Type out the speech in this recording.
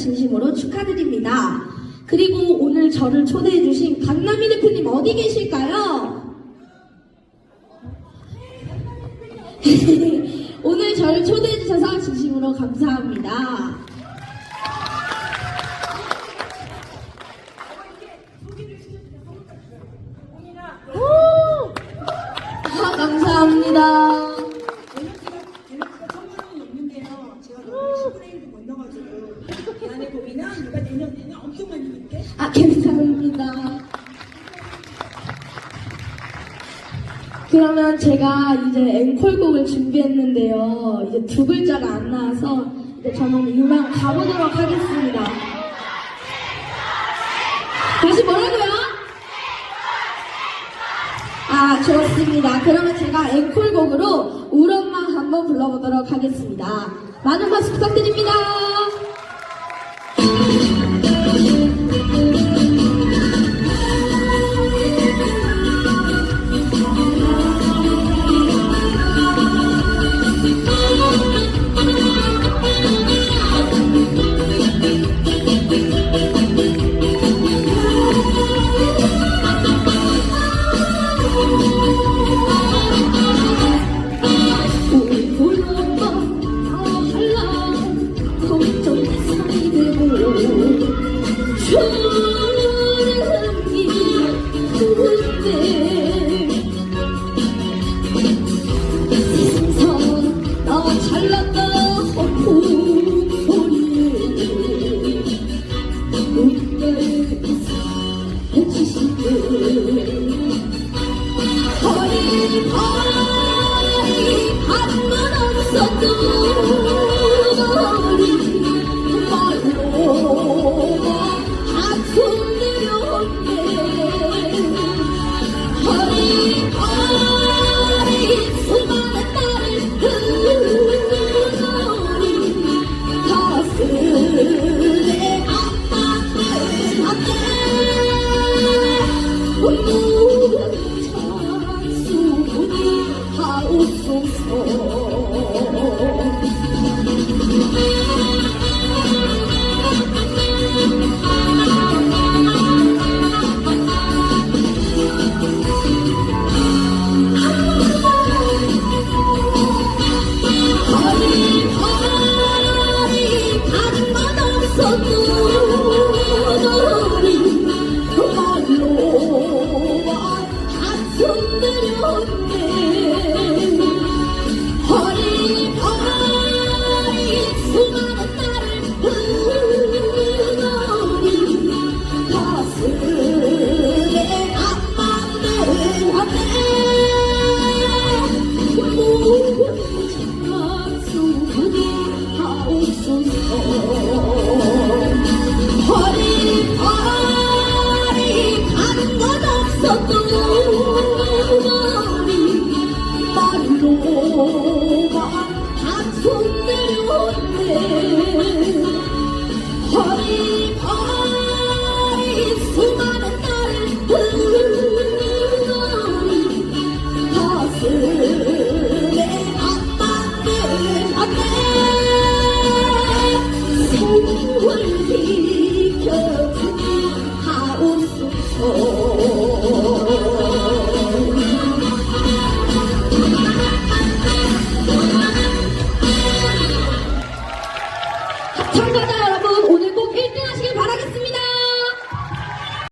진심으로 축하드립니다. 그리고 오늘 저를 초대해주신 강남희 대표님 어디 계실까요? 오늘 저를 초대해주셔서 진심으로 감사합니다. 오! 아, 감사합니다. 에너지가 천만원이 있는데요. 제가 너무 10분의 1도 못 넣어가지고 내년에 봄이나 누가 내년 내년 엄청 많이 넣게 아, 감사합니다. 그러면 제가 이제 앵콜곡을 준비했는데요. 이제 두 글자가 안 나와서 이제 저는 이만 가보도록 하겠습니다. 다시 뭐라고요? 아, 좋습니다. 그러면 제가 앵콜곡으로 울 엄마 한번 불러보도록 하겠습니다. 많은 박수 부탁드립니다. Oh. oh, oh.